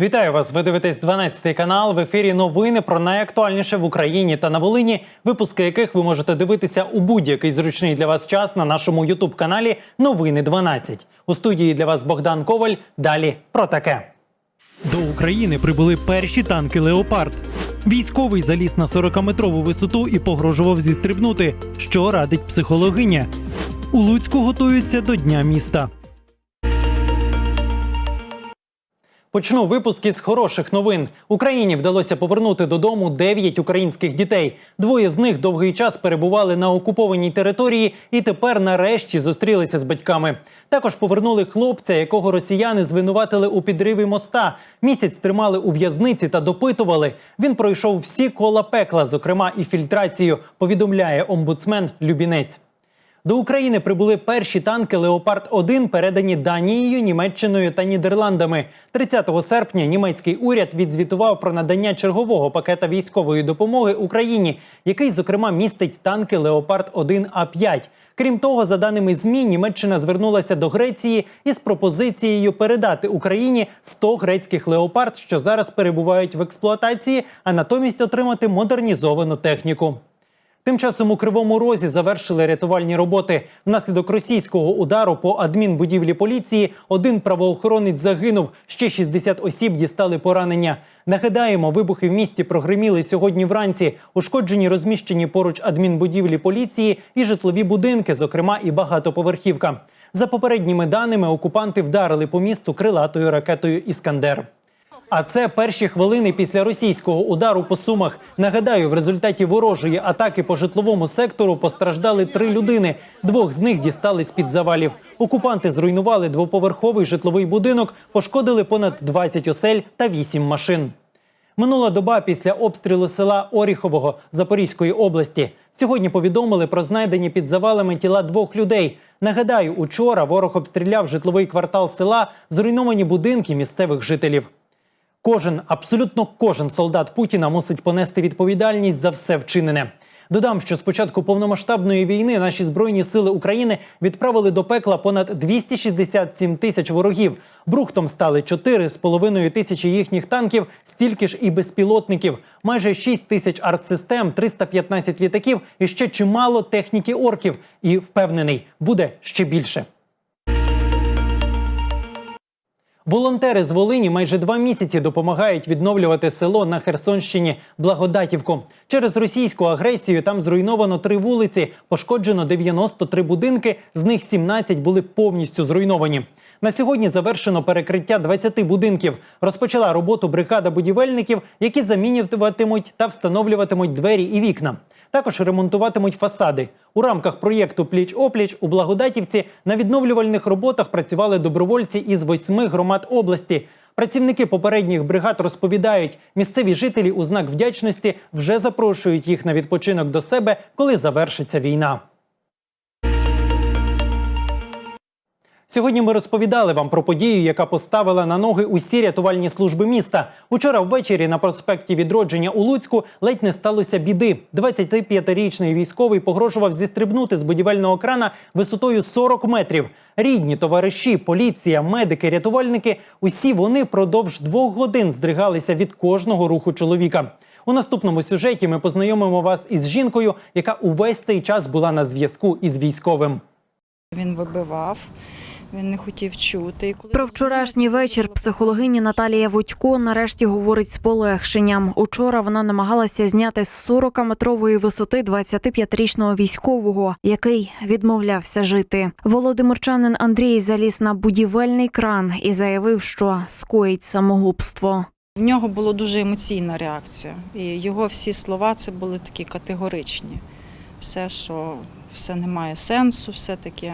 Вітаю вас! Ви дивитесь 12 канал. В ефірі новини про найактуальніше в Україні та на Волині, випуски яких ви можете дивитися у будь-який зручний для вас час на нашому Ютуб каналі Новини 12. У студії для вас Богдан Коваль. Далі про таке. До України прибули перші танки Леопард. Військовий заліз на 40-метрову висоту і погрожував зістрибнути, що радить психологиня. У Луцьку готуються до Дня міста. Почну випуск із хороших новин. Україні вдалося повернути додому 9 українських дітей. Двоє з них довгий час перебували на окупованій території і тепер нарешті зустрілися з батьками. Також повернули хлопця, якого росіяни звинуватили у підриві моста. Місяць тримали у в'язниці та допитували. Він пройшов всі кола пекла, зокрема і фільтрацію. Повідомляє омбудсмен Любінець. До України прибули перші танки Леопард 1 передані Данією, Німеччиною та Нідерландами. 30 серпня німецький уряд відзвітував про надання чергового пакета військової допомоги Україні, який, зокрема, містить танки Леопард 1 А 5 Крім того, за даними ЗМІ, Німеччина звернулася до Греції із пропозицією передати Україні 100 грецьких леопард, що зараз перебувають в експлуатації, а натомість отримати модернізовану техніку. Тим часом у кривому розі завершили рятувальні роботи. Внаслідок російського удару по адмінбудівлі поліції один правоохоронець загинув. Ще 60 осіб дістали поранення. Нагадаємо, вибухи в місті прогреміли сьогодні вранці. Ушкоджені розміщені поруч адмінбудівлі поліції і житлові будинки, зокрема і багатоповерхівка. За попередніми даними, окупанти вдарили по місту крилатою ракетою Іскандер. А це перші хвилини після російського удару по сумах. Нагадаю, в результаті ворожої атаки по житловому сектору постраждали три людини. Двох з них дістали з під завалів. Окупанти зруйнували двоповерховий житловий будинок, пошкодили понад 20 осель та 8 машин. Минула доба після обстрілу села Оріхового Запорізької області. Сьогодні повідомили про знайдені під завалами тіла двох людей. Нагадаю, учора ворог обстріляв житловий квартал села, зруйновані будинки місцевих жителів. Кожен, абсолютно кожен солдат Путіна мусить понести відповідальність за все вчинене. Додам, що з початку повномасштабної війни наші збройні сили України відправили до пекла понад 267 тисяч ворогів. Брухтом стали 4,5 тисячі їхніх танків, стільки ж і безпілотників, майже 6 тисяч артсистем, 315 літаків і ще чимало техніки орків. І впевнений, буде ще більше. Волонтери з Волині майже два місяці допомагають відновлювати село на Херсонщині Благодатівку. Через російську агресію там зруйновано три вулиці, пошкоджено 93 будинки, з них 17 були повністю зруйновані. На сьогодні завершено перекриття 20 будинків. Розпочала роботу бригада будівельників, які замінюватимуть та встановлюватимуть двері і вікна. Також ремонтуватимуть фасади. У рамках проєкту Пліч опліч у Благодатівці на відновлювальних роботах працювали добровольці із восьми громад області. Працівники попередніх бригад розповідають, місцеві жителі у знак вдячності вже запрошують їх на відпочинок до себе, коли завершиться війна. Сьогодні ми розповідали вам про подію, яка поставила на ноги усі рятувальні служби міста. Учора ввечері на проспекті відродження у Луцьку ледь не сталося біди. 25-річний військовий погрожував зістрибнути з будівельного крана висотою 40 метрів. Рідні, товариші, поліція, медики, рятувальники усі вони продовж двох годин здригалися від кожного руху чоловіка. У наступному сюжеті ми познайомимо вас із жінкою, яка увесь цей час була на зв'язку із військовим. Він вибивав, він не хотів чути. І коли Про вчорашній вечір психологиня Наталія Вудько нарешті говорить з полегшенням. Учора вона намагалася зняти з 40-метрової висоти 25-річного військового, який відмовлявся жити. Володимирчанин Андрій заліз на будівельний кран і заявив, що скоїть самогубство. в нього була дуже емоційна реакція, і його всі слова це були такі категоричні. Все, що все не має сенсу, все таке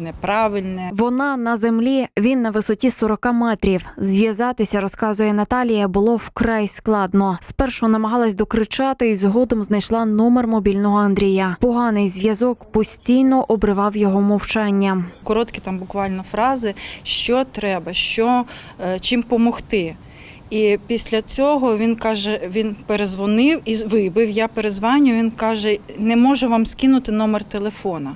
неправильне. Вона на землі, він на висоті 40 метрів. Зв'язатися, розказує Наталія, було вкрай складно. Спершу намагалась докричати і згодом знайшла номер мобільного Андрія. Поганий зв'язок постійно обривав його мовчання. Короткі там буквально фрази, що треба, що е, чим помогти. І після цього він каже: він перезвонив і вибив. Я перезвоню. Він каже: не можу вам скинути номер телефона.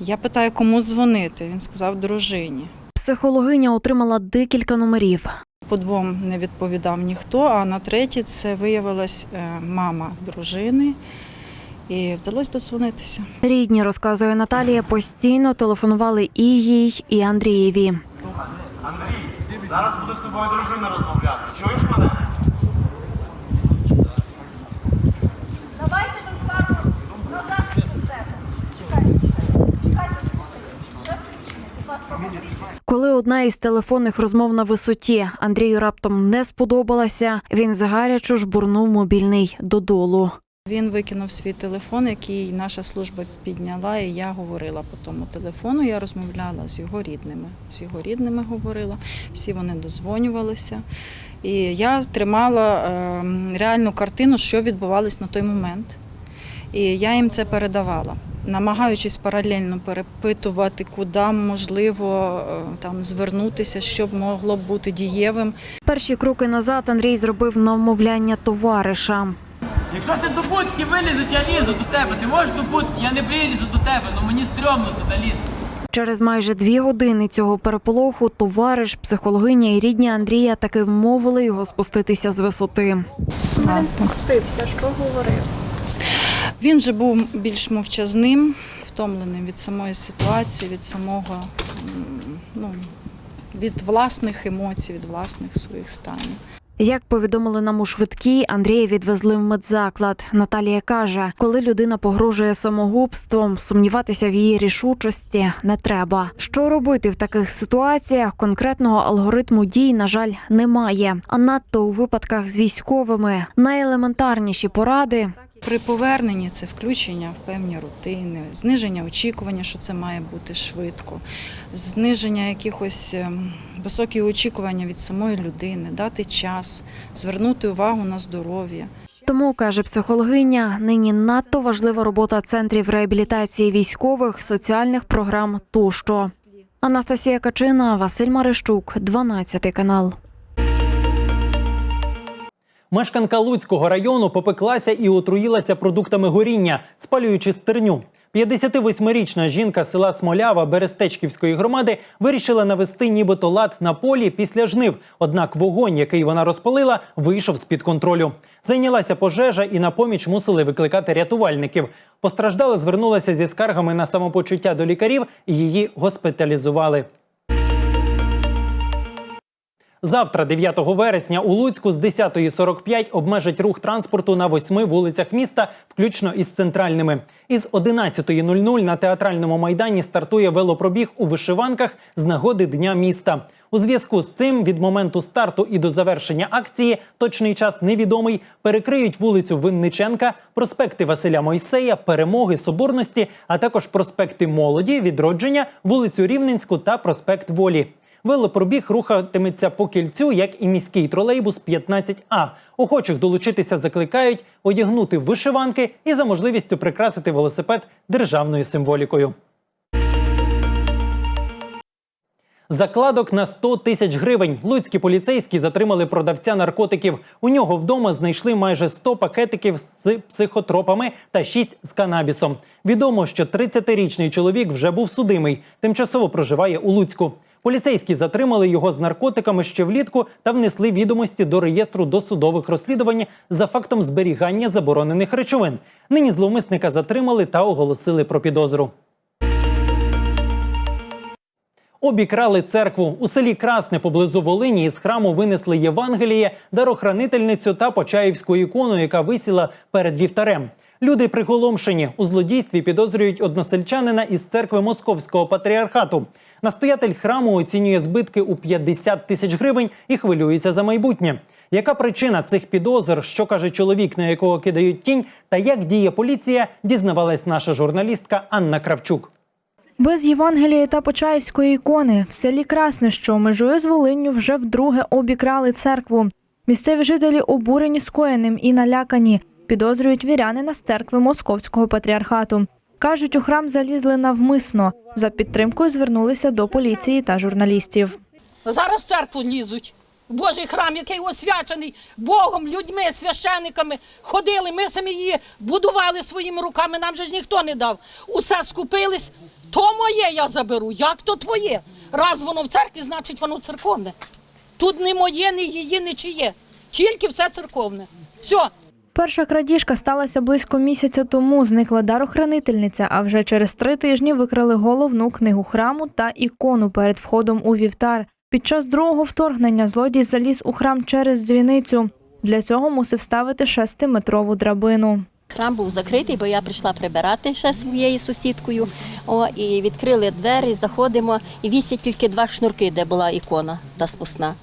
Я питаю, кому дзвонити. Він сказав дружині. Психологиня отримала декілька номерів. По двом не відповідав ніхто, а на третій це виявилась е, мама дружини. І вдалося додзвонитися. Рідні, розказує Наталія, постійно телефонували і їй, і Андрієві. Андрій, зараз буде з тобою дружина розмовляти. Чуєш мене? Давайте ви пару назад у себе. Чекайте, чекайте. Чекайте. Вже включений. Будь ласка, говоріть. Коли одна із телефонних розмов на висоті Андрію раптом не сподобалася, він загарячу жбурнув мобільний додолу. Він викинув свій телефон, який наша служба підняла, і я говорила по тому телефону. Я розмовляла з його рідними. З його рідними говорила. Всі вони дозвонювалися. І я тримала е, реальну картину, що відбувалось на той момент. І я їм це передавала, намагаючись паралельно перепитувати, куди можливо е, там звернутися, що б могло б бути дієвим. Перші кроки назад Андрій зробив на вмовляння товариша. Якщо ти до будки вилізеш, я лізу до тебе. Ти можеш до будки, я не прилізу до тебе, ну мені стрьомно туди лізти. Через майже дві години цього переполоху товариш, психологиня і рідні Андрія таки вмовили його спуститися з висоти. Він спустився, що говорив? Він же був більш мовчазним, втомленим від самої ситуації, від самого ну, від власних емоцій, від власних своїх станів. Як повідомили нам у швидкій, Андрія відвезли в медзаклад. Наталія каже, коли людина погрожує самогубством, сумніватися в її рішучості не треба. Що робити в таких ситуаціях? Конкретного алгоритму дій, на жаль, немає. А надто у випадках з військовими найелементарніші поради При поверненні це включення в певні рутини, зниження очікування, що це має бути швидко, зниження якихось ем, високі очікування від самої людини, дати час, звернути увагу на здоров'я. Тому каже психологиня, нині надто важлива робота центрів реабілітації військових, соціальних програм тощо. Анастасія Качина, Василь Марищук, 12 канал. Мешканка Луцького району попеклася і отруїлася продуктами горіння, спалюючи стерню. 58-річна жінка села Смолява Берестечківської громади вирішила навести нібито лад на полі після жнив. Однак вогонь, який вона розпалила, вийшов з під контролю. Зайнялася пожежа і на поміч мусили викликати рятувальників. Постраждала, звернулася зі скаргами на самопочуття до лікарів і її госпіталізували. Завтра, 9 вересня, у Луцьку з 10.45 обмежать рух транспорту на восьми вулицях міста, включно із центральними. Із 11.00 на театральному майдані стартує велопробіг у вишиванках з нагоди Дня міста. У зв'язку з цим від моменту старту і до завершення акції точний час невідомий. Перекриють вулицю Винниченка, проспекти Василя Мойсея, Перемоги, Соборності, а також проспекти Молоді, Відродження, вулицю Рівненську та проспект Волі. Велопробіг рухатиметься по кільцю, як і міський тролейбус 15А. Охочих долучитися закликають одягнути вишиванки і за можливістю прикрасити велосипед державною символікою. Закладок на 100 тисяч гривень. Луцькі поліцейські затримали продавця наркотиків. У нього вдома знайшли майже 100 пакетиків з психотропами та 6 з канабісом. Відомо, що 30-річний чоловік вже був судимий, тимчасово проживає у Луцьку. Поліцейські затримали його з наркотиками ще влітку та внесли відомості до реєстру досудових розслідувань за фактом зберігання заборонених речовин. Нині зловмисника затримали та оголосили про підозру. Обікрали церкву у селі Красне поблизу Волині. Із храму винесли Євангеліє, дарохранительницю та почаївську ікону, яка висіла перед вівтарем. Люди приголомшені у злодійстві підозрюють односельчанина із церкви Московського патріархату. Настоятель храму оцінює збитки у 50 тисяч гривень і хвилюється за майбутнє. Яка причина цих підозр? Що каже чоловік, на якого кидають тінь, та як діє поліція, дізнавалась наша журналістка Анна Кравчук. Без Євангелія та Почаївської ікони в селі Красне, що межує з Волинню, вже вдруге обікрали церкву. Місцеві жителі обурені скоєним і налякані. Підозрюють вірянина з церкви Московського патріархату. Кажуть, у храм залізли навмисно. За підтримкою звернулися до поліції та журналістів. Зараз в церкву лізуть. Божий храм, який освячений Богом, людьми, священиками. Ходили, ми самі її будували своїми руками, нам же ж ніхто не дав. Усе скупились. То моє я заберу. Як то твоє? Раз воно в церкві, значить воно церковне. Тут не моє, не її, не чиє. Тільки все церковне. Все. Перша крадіжка сталася близько місяця тому. Зникла дарохранительниця, а вже через три тижні викрали головну книгу храму та ікону перед входом у вівтар. Під час другого вторгнення злодій заліз у храм через дзвіницю. Для цього мусив ставити шестиметрову драбину. Храм був закритий, бо я прийшла прибирати ще своєю сусідкою. О, і відкрили двері, заходимо, і вісять тільки два шнурки, де була ікона та спусна.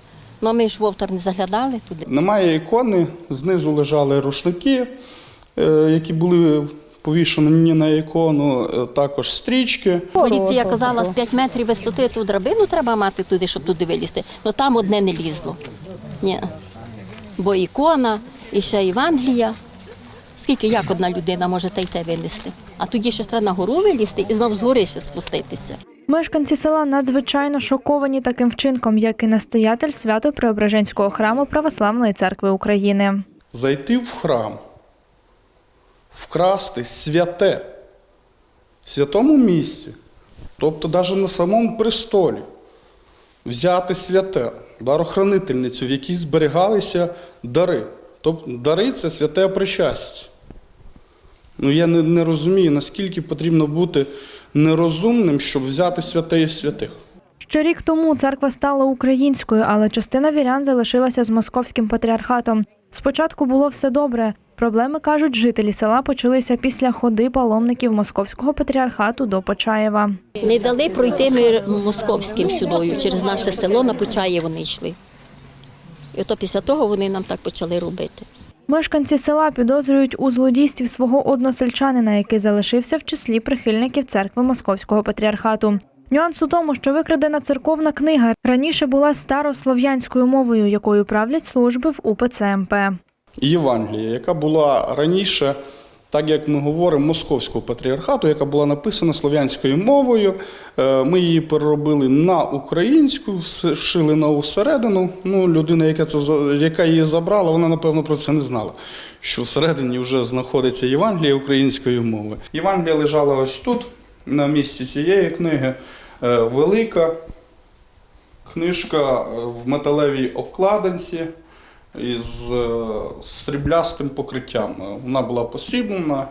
Ну, ми ж вовтор не заглядали туди. Немає ікони, знизу лежали рушники, е, які були повішені на ікону, е, також стрічки. Поліція казала, з 5 метрів висоти ту драбину треба мати туди, щоб туди вилізти. Ну там одне не лізло. Ні. Бо ікона, і ще Євангелія. Скільки як одна людина може та й те винести? А тоді ще треба на гору вилізти і знов з гори ще спуститися. Мешканці села надзвичайно шоковані таким вчинком, як і настоятель Свято-Преображенського храму Православної церкви України. Зайти в храм, вкрасти святе в святому місці, тобто навіть на самому престолі, взяти святе, дарохранительницю, в якій зберігалися дари. Тобто дари це святе причастя. Ну, я не, не розумію, наскільки потрібно бути нерозумним, щоб взяти святе із святих. Ще рік тому церква стала українською, але частина вірян залишилася з московським патріархатом. Спочатку було все добре. Проблеми, кажуть, жителі села почалися після ходи паломників московського патріархату до Почаєва. Не дали пройти ми московським сюдою. Через наше село на Почаї вони йшли. І ото після того вони нам так почали робити. Мешканці села підозрюють у злодійстві свого односельчанина, який залишився в числі прихильників церкви московського патріархату. Нюанс у тому, що викрадена церковна книга раніше була старослов'янською мовою, якою правлять служби в УПЦ МП. Євангелія, яка була раніше, так як ми говоримо, московського патріархату, яка була написана слов'янською мовою. Е, Ми її переробили на українську, вшили на усередину. Ну, людина, яка це яка її забрала, вона напевно про це не знала. Що всередині вже знаходиться Євангелія української мови. Євангелія лежала ось тут, на місці цієї книги. Е, Велика книжка е, в металевій обкладинці із е, сріблястим покриттям. Е, Вона була посріблена,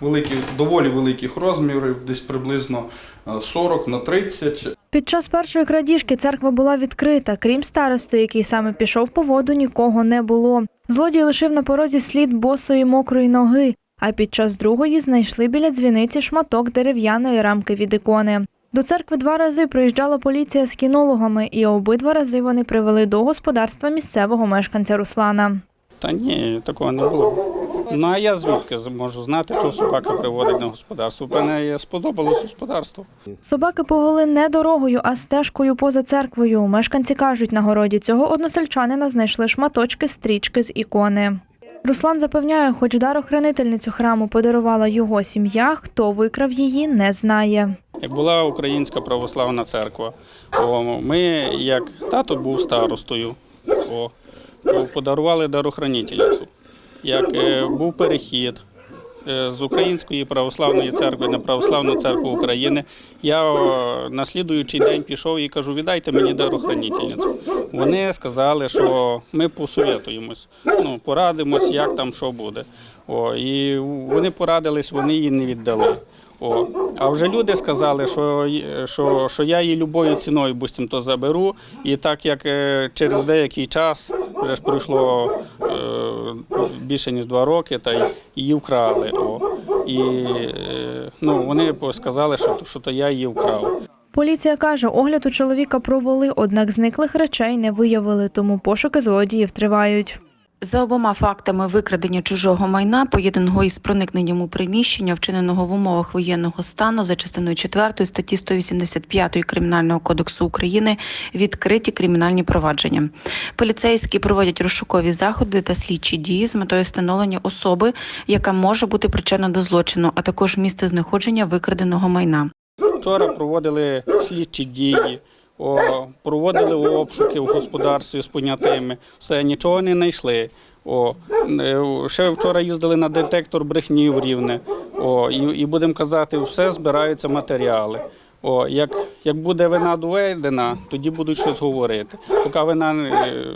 великі, доволі великих розмірів, десь приблизно е, 40 на 30. Під час першої крадіжки церква була відкрита. Крім старости, який саме пішов по воду, нікого не було. Злодій лишив на порозі слід босої мокрої ноги. А під час другої знайшли біля дзвіниці шматок дерев'яної рамки від ікони. До церкви два рази приїжджала поліція з кінологами, і обидва рази вони привели до господарства місцевого мешканця Руслана. Та ні, такого не було. Ну а я звідки можу знати, що собака приводить на господарство? Мене сподобалось господарство. Собаки повели не дорогою, а стежкою поза церквою. Мешканці кажуть, на городі цього односельчанина знайшли шматочки стрічки з ікони. Руслан запевняє, хоч дарохранительницю храму подарувала його сім'я, хто викрав її, не знає. Як була Українська православна церква, ми, як тато був старостою, подарували дарохранительницю. Як е, був перехід з Української православної церкви на Православну церкву України, я на слідуючий день пішов і кажу, віддайте мені дарохранітельницю. Вони сказали, що ми посоветуємось, ну, порадимось, як там що буде. О, і вони порадились, вони її не віддали. О, а вже люди сказали, що, що, що я її любою ціною бустім то заберу. І так як е, через деякий час, вже ж пройшло е, більше ніж два роки, та й її вкрали. О. І е, ну, вони сказали, що, що то я її вкрав. Поліція каже, огляд у чоловіка провели, однак зниклих речей не виявили, тому пошуки злодіїв тривають. За обома фактами викрадення чужого майна, поєднаного із проникненням у приміщення, вчиненого в умовах воєнного стану за частиною 4 статті 185 Кримінального кодексу України, відкриті кримінальні провадження. Поліцейські проводять розшукові заходи та слідчі дії з метою встановлення особи, яка може бути причетна до злочину, а також місце знаходження викраденого майна. Вчора проводили слідчі дії, о, проводили обшуки в господарстві з понятими. Все, нічого не знайшли. О, е, ще вчора їздили на детектор брехні в рівне. О, і, і будемо казати, все збираються матеріали. О, як, як буде вина доведена, тоді будуть щось говорити. Поки вина е,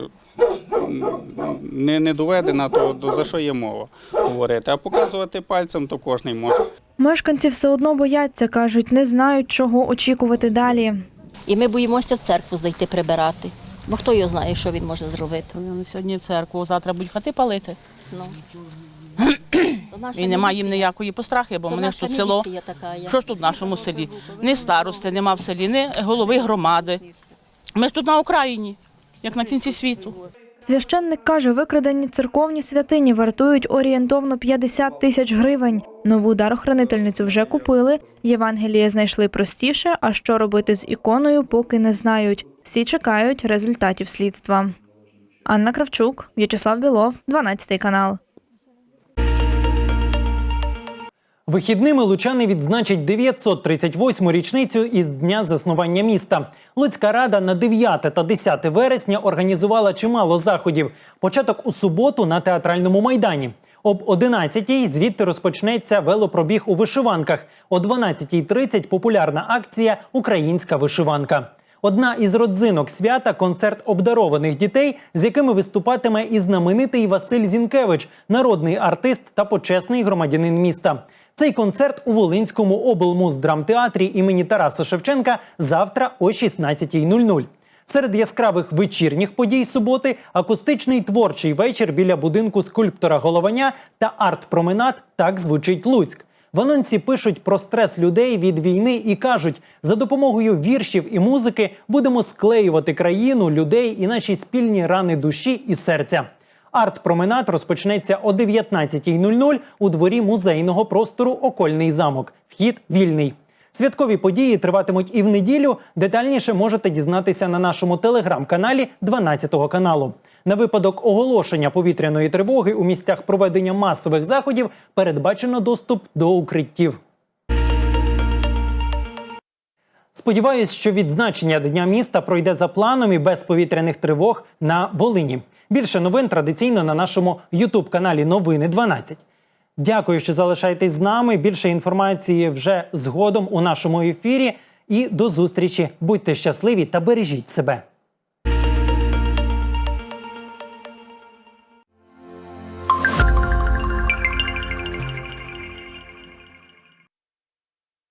не, не доведена, то, за що є мова говорити? А показувати пальцем то кожен може. Мешканці все одно бояться, кажуть, не знають, чого очікувати далі. І ми боїмося в церкву зайти прибирати. Бо хто його знає, що він може зробити. Вони сьогодні в церкву, завтра будуть хати палити. Ну. І немає їм ніякої пострахи, бо мене тут село. така, Що ж тут в нашому селі? Ні старости, нема в селі, ні голови громади. Ми ж тут на Україні, як на кінці світу. Священник каже, викрадені церковні святині вартують орієнтовно 50 тисяч гривень. Нову дарохранительницю вже купили. Євангеліє знайшли простіше, а що робити з іконою, поки не знають. Всі чекають результатів слідства. Анна Кравчук, В'ячеслав Білов, 12 канал. Вихідними лучани відзначать 938-му річницю із дня заснування міста. Луцька рада на 9 та 10 вересня організувала чимало заходів. Початок у суботу на театральному майдані. Об 11-й звідти розпочнеться велопробіг у вишиванках. О 12.30 популярна акція Українська вишиванка. Одна із родзинок свята концерт обдарованих дітей, з якими виступатиме і знаменитий Василь Зінкевич, народний артист та почесний громадянин міста. Цей концерт у Волинському облмуздрамтеатрі імені Тараса Шевченка завтра о 16.00. Серед яскравих вечірніх подій суботи акустичний творчий вечір біля будинку скульптора Голованя та арт-променад Так звучить Луцьк. В анонсі пишуть про стрес людей від війни і кажуть, за допомогою віршів і музики будемо склеювати країну, людей і наші спільні рани душі і серця. Арт-променад розпочнеться о 19.00 у дворі музейного простору Окольний замок. Вхід вільний. Святкові події триватимуть і в неділю. Детальніше можете дізнатися на нашому телеграм-каналі 12 каналу. На випадок оголошення повітряної тривоги у місцях проведення масових заходів передбачено доступ до укриттів. Сподіваюсь, що відзначення Дня міста пройде за планом і без повітряних тривог на Волині. Більше новин традиційно на нашому Ютуб-каналі Новини 12. Дякую, що залишаєтесь з нами. Більше інформації вже згодом у нашому ефірі. І до зустрічі. Будьте щасливі та бережіть себе.